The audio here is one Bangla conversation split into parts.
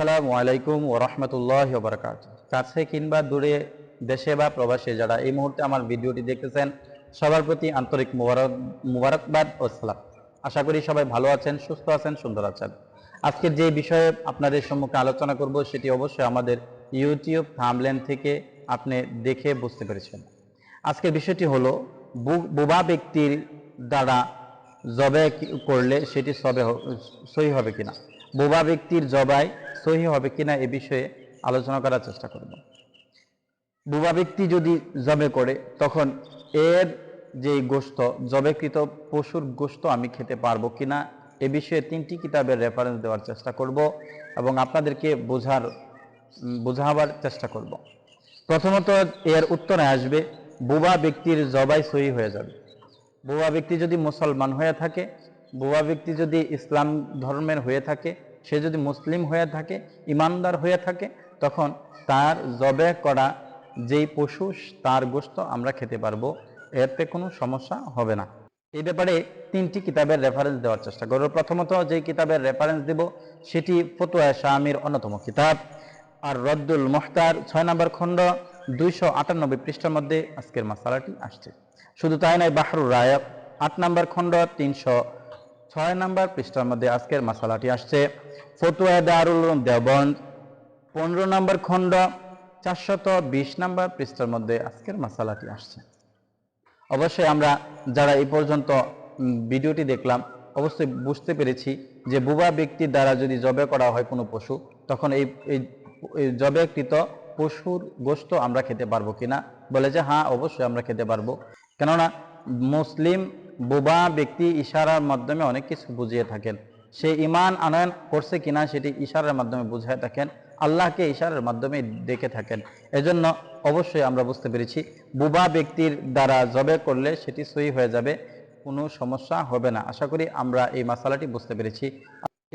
আসসালামু আলাইকুম ও রহমতুল্লাহ বরকাত কাছে কিংবা দূরে দেশে বা প্রবাসে যারা এই মুহূর্তে আমার ভিডিওটি দেখতেছেন, সবার প্রতি আন্তরিক মুবারক মুবারকবাদ ও সালাম। আশা করি সবাই ভালো আছেন, সুস্থ আছেন, সুন্দর আছেন। আজকের যে বিষয়ে আপনাদের সম্মুখে আলোচনা করব, সেটি অবশ্যই আমাদের ইউটিউব থামলেন থেকে আপনি দেখে বুঝতে পেরেছেন। আজকের বিষয়টি হলো বোবা ব্যক্তির দ্বারা জবে করলে সেটি সবে সহি হবে কিনা। বোবা ব্যক্তির জবাই সহি হবে কিনা এ বিষয়ে আলোচনা করার চেষ্টা করব। বোবা ব্যক্তি যদি জবে করে তখন এর যে গোস্ত জবেকৃত পশুর গোস্ত আমি খেতে পারব কিনা এ বিষয়ে তিনটি কিতাবের রেফারেন্স দেওয়ার চেষ্টা করব এবং আপনাদেরকে বোঝার বোঝাবার চেষ্টা করব। প্রথমত এর উত্তরে আসবে বোবা ব্যক্তির জবাই সহি হয়ে যাবে। বোবা ব্যক্তি যদি মুসলমান হয়ে থাকে বোবা ব্যক্তি যদি ইসলাম ধর্মের হয়ে থাকে সে যদি মুসলিম হয়ে থাকে, ইমানদার হয়ে থাকে, তখন তার জবে করা যেই পশু, তার গোস্ত আমরা খেতে পারব। এতে কোনো সমস্যা হবে না। এই ব্যাপারে তিনটি কিতাবের রেফারেন্স দেওয়ার চেষ্টা করব। প্রথমত যে কিতাবের রেফারেন্স দেব, সেটি ফতুয়া শামির অন্যতম কিতাব। আর রদ্দুল মোহতার ছয় নম্বর খণ্ড, দুইশো আটানব্বই পৃষ্ঠার মধ্যে আজকের মশালাটি আসছে। শুধু তাই নয়, বাহরুর রায়ক আট নম্বর খণ্ড, তিনশো ছয় নম্বর পৃষ্ঠার মধ্যে আজকের মশালাটি আসছে। ফতুয়া দারুল উলুম দেওবন্দ, পনেরো নম্বর খণ্ড, চারশত বিশ নম্বর পৃষ্ঠার মধ্যে আজকের মশালাটি আসছে। অবশ্যই আমরা যারা এই পর্যন্ত ভিডিওটি দেখলাম, অবশ্যই বুঝতে পেরেছি যে বুবা ব্যক্তির দ্বারা যদি জবে করা হয় কোনো পশু, তখন এই, এই- এই জবেকৃত পশুর গোস্ত আমরা খেতে পারব কিনা? বলে যে হ্যাঁ অবশ্যই আমরা খেতে পারব। কেননা, মুসলিম বুবা ব্যক্তি ইশারার মাধ্যমে অনেক কিছু বুঝিয়ে থাকেন। সে ইমান আনয়ন করছে কিনা সেটি ইশারার মাধ্যমে বুঝিয়ে থাকেন, আল্লাহকে ইশারার মাধ্যমে দেখে থাকেন। এজন্য অবশ্যই আমরা বুঝতে পেরেছি, বুবা ব্যক্তির দ্বারা জবে করলে সেটি সই হয়ে যাবে, কোনো সমস্যা হবে না। আশা করি আমরা এই মশালাটি বুঝতে পেরেছি।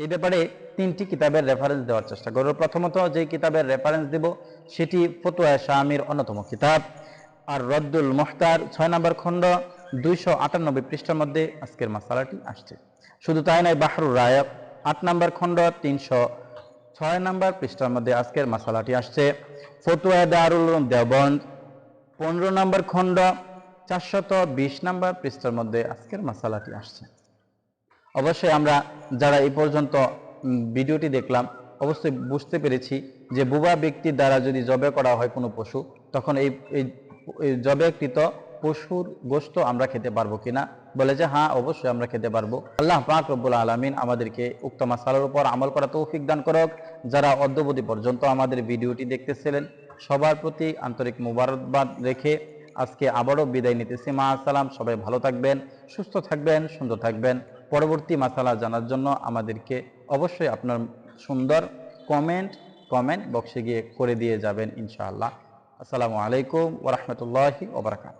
এই ব্যাপারে তিনটি কিতাবের রেফারেন্স দেওয়ার চেষ্টা করব। প্রথমত যে কিতাবের রেফারেন্স দেব, সেটি ফতুয়া শামির অন্যতম কিতাব, আর রদ্দুল মোহতার ছয় নম্বর খণ্ড। দুইশো আটানব্বই পৃষ্ঠার মধ্যে আজকের মশালাটি আসছে। শুধু তাই নয়, বাহরুর রায়ক আট নম্বর খণ্ড, তিনশো ছয় নম্বর পৃষ্ঠার মধ্যে আজকের মশালাটি আসছে। ফতুয়া দারুল দেওবন্দ পনেরো নম্বর খণ্ড, চারশত বিশ নম্বর পৃষ্ঠার মধ্যে আজকের মশালাটি আসছে। অবশ্যই আমরা যারা এই পর্যন্ত ভিডিওটি দেখলাম, অবশ্যই বুঝতে পেরেছি যে বুবা ব্যক্তির দ্বারা যদি জবে করা হয় কোনো পশু, তখন এই জবেকৃত পশুর গোস্ত আমরা খেতে পারব কিনা? বলে যে হ্যাঁ অবশ্যই আমরা খেতে পারব। আল্লাহ পাক রব্বুল আলমিন আমাদেরকে উক্ত মাসালার উপর আমল করা তৌফিক দান করক। যারা অদ্যবধি পর্যন্ত আমাদের ভিডিওটি দেখতেছিলেন, সবার প্রতি আন্তরিক মুবারকবাদ রেখে আজকে আবারও বিদায় নিতেছি। মা আসসালাম সবাই ভালো থাকবেন, সুস্থ থাকবেন, সুন্দর থাকবেন। পরবর্তী মাসালা জানার জন্য আমাদেরকে অবশ্যই আপনার সুন্দর কমেন্ট কমেন্ট বক্সে গিয়ে করে দিয়ে যাবেন ইনশাআল্লাহ। আসসালামু আলাইকুম ওরহমতুল্লাহি ওবরাকাত